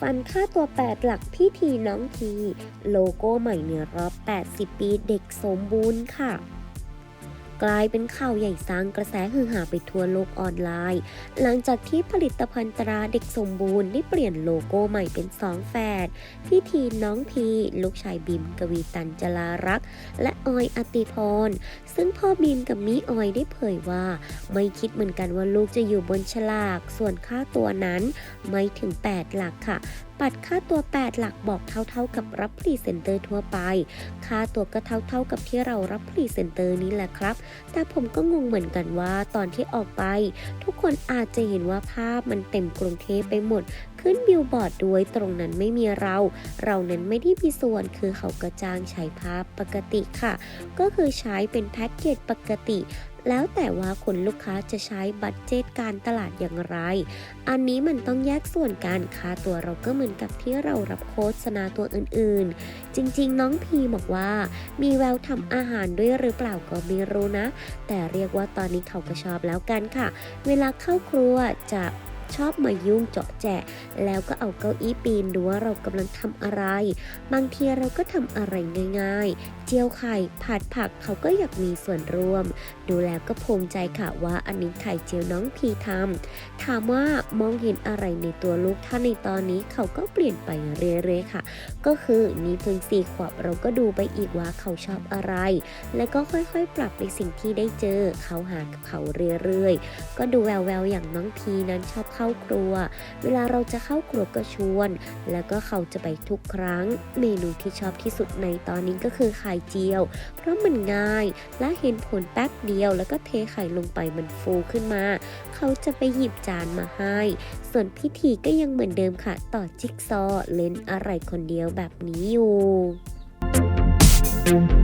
ฟันค่าตัว 8 หลักพี่ทีน้องที โลโก้ใหม่เนื้อรอบ 80 ปีเด็กสมบูรณ์ค่ะ กลายเป็นข่าวใหญ่สร้างกระแสฮือหาไปทั่วโลกออนไลน์ หลังจากที่ผลิตภัณฑ์ตราเด็กสมบูรณ์ได้เปลี่ยนโลโก้ใหม่เป็นสองแฝดพี่ทีน้องพีลูกชายบิมกวีตันจลารักษ์และออยอติพร ซึ่งพ่อบีมกับมิออยได้เผยว่า ไม่คิดเหมือนกันว่าลูกจะอยู่บนฉลาก ส่วนค่าตัวนั้นไม่ถึง 8 หลักค่ะ ปัดค่าตัว 8 หลักบอกเท่าๆกับรับพรีเซนเตอร์ทั่วไป ค่าตัวก็เท่าๆกับที่เรารับพรีเซนเตอร์นี่แหละครับ แต่ผมก็งงเหมือนกันว่าตอนที่ออกไป ทุกคนอาจจะเห็นว่าภาพมันเต็มกรุงเทพไปหมด ขึ้นบิลบอร์ดด้วยตรงนั้นไม่มีเรา เรานั้นไม่ได้มีส่วนคือเขาก็จ้างใช้ภาพปกติค่ะ ก็คือใช้เป็นแพ็กเกจปกติ แล้วแต่ว่าคนลูกค้าจะใช้บัตเจตการตลาดอย่างไร อันนี้มันต้องแยกส่วนกันค่าตัวเราก็เหมือนกับที่เรารับโฆษณาตัวอื่นๆ จริงๆ น้องพีบอกว่า มีแววทำอาหารด้วยหรือเปล่าก็ไม่รู้นะ แต่เรียกว่าตอนนี้เขาก็ชอบแล้วกันค่ะ เวลาเข้าครัวจะ ชอบมายุ่งเจาะแจะแล้วก็เอาเก้าอี้ปีนดูว่าเรากำลังทำอะไร บางทีเราก็ทำอะไรง่าย ๆ เจียวไข่ผัดผักเขาก็อยากมีส่วนร่วม ดูแล้วก็ภูมิใจค่ะว่าอันนี้ไข่เจียวน้องพีทำถามว่ามองเห็นอะไรในตัวลูกถ้านในตอนนี้เขาก็เปลี่ยนไปเรื่อยๆค่ะ ก็คือนี่เพิ่งสี่ขวบเราก็ดูไปอีกว่าเขาชอบอะไร แล้วก็ค่อยๆ ปรับในสิ่งที่ได้เจอเขาหากับเขาเรื่อยๆ ก็ดูแววๆอย่างน้องพีนั้นชอบเข้าครัว เวลาเราจะเข้าครัวก็ชวน แล้วก็เขาจะไปทุกครั้ง เมนูที่ชอบที่สุดในตอนนี้ก็คือไข่เจียว เพราะมันง่าย และเห็นผลแป๊บเดียว แล้วก็เทไข่ลงไปมันฟูขึ้นมา เขาจะไปหยิบจานมาให้ ส่วนพิธีก็ยังเหมือนเดิมค่ะ ต่อจิ๊กซอเล่นอะไรคนเดียวแบบนี้อยู่ Thank